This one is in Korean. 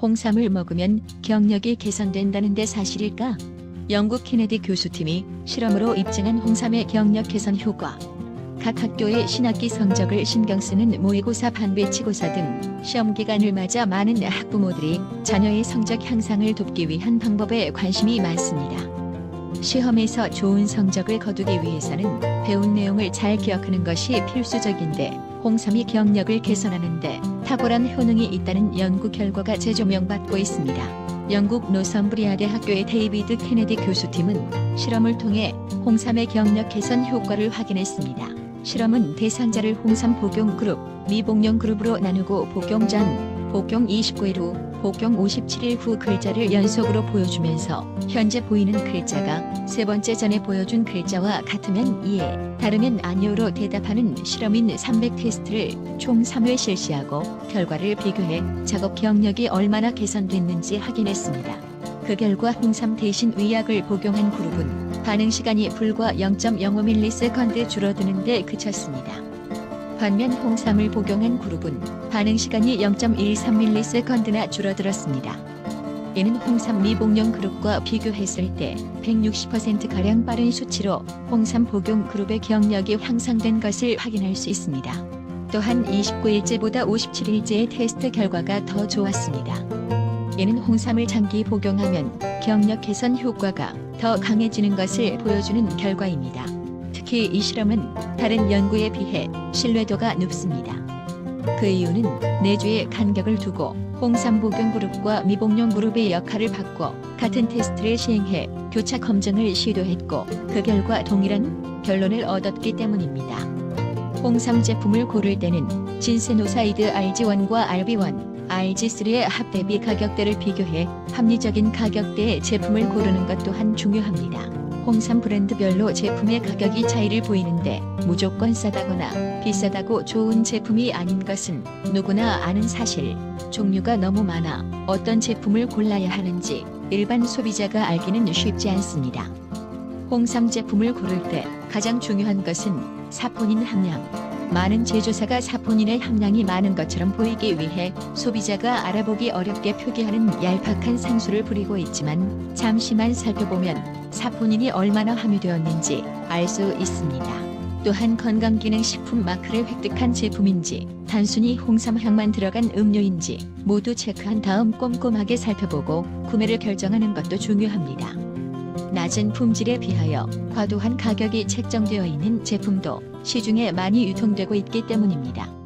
홍삼을 먹으면 경력이 개선된다는데 사실일까? 영국 케네디 교수팀이 실험으로 입증한 홍삼의 경력 개선 효과. 각 학교의 신학기 성적을 신경 쓰는 모의고사 반배치고사 등 시험 기간을 맞아 많은 학부모들이 자녀의 성적 향상을 돕기 위한 방법에 관심이 많습니다. 시험에서 좋은 성적을 거두기 위해서는 배운 내용을 잘 기억하는 것이 필수적인데 홍삼이 경력을 개선하는데 탁월한 효능이 있다는 연구 결과가 재조명받고 있습니다. 영국 노선브리아 대 학교의 데이비드 케네디 교수팀은 실험을 통해 홍삼의 경력 개선 효과를 확인했습니다. 실험은 대상자를 홍삼 복용 그룹, 미복용 그룹으로 나누고 복용 전, 복용 29일 후, 복용 57일 후 글자를 연속으로 보여주면서 현재 보이는 글자가 세 번째 전에 보여준 글자와 같으면 이해, 다르면 아니오로 대답하는 실험인 300 테스트를 총 3회 실시하고 결과를 비교해 작업 경력이 얼마나 개선됐는지 확인했습니다. 그 결과 홍삼 대신 의약을 복용한 그룹은 반응 시간이 불과 0.05ms 줄어드는 데 그쳤습니다. 반면 홍삼을 복용한 그룹은 반응 시간이 0.13ms나 줄어들었습니다. 이는 홍삼 미복용 그룹과 비교했을 때 160%가량 빠른 수치로 홍삼 복용 그룹의 경력이 향상된 것을 확인할 수 있습니다. 또한 29일째보다 57일째의 테스트 결과가 더 좋았습니다. 이는 홍삼을 장기 복용하면 경력 개선 효과가 더 강해지는 것을 보여주는 결과입니다. 특히 이 실험은 다른 연구에 비해 신뢰도가 높습니다. 그 이유는 내주에 간격을 두고 홍삼 복용 그룹과 미복용 그룹의 역할을 바꿔 같은 테스트를 시행해 교차 검증을 시도했고 그 결과 동일한 결론을 얻었기 때문입니다. 홍삼 제품을 고를 때는 진세노사이드 RG1과 RB1, RG3의 합대비 가격대를 비교해 합리적인 가격대의 제품을 고르는 것 또한 중요합니다. 홍삼 브랜드별로 제품의 가격이 차이를 보이는데 무조건 싸다거나 비싸다고 좋은 제품이 아닌 것은 누구나 아는 사실. 종류가 너무 많아 어떤 제품을 골라야 하는지 일반 소비자가 알기는 쉽지 않습니다. 홍삼 제품을 고를 때 가장 중요한 것은 사포닌 함량. 많은 제조사가 사포닌의 함량이 많은 것처럼 보이기 위해 소비자가 알아보기 어렵게 표기하는 얄팍한 상수를 부리고 있지만 잠시만 살펴보면 사포닌이 얼마나 함유되었는지 알 수 있습니다. 또한 건강기능식품 마크를 획득한 제품인지 단순히 홍삼향만 들어간 음료인지 모두 체크한 다음 꼼꼼하게 살펴보고 구매를 결정하는 것도 중요합니다. 낮은 품질에 비하여 과도한 가격이 책정되어 있는 제품도 시중에 많이 유통되고 있기 때문입니다.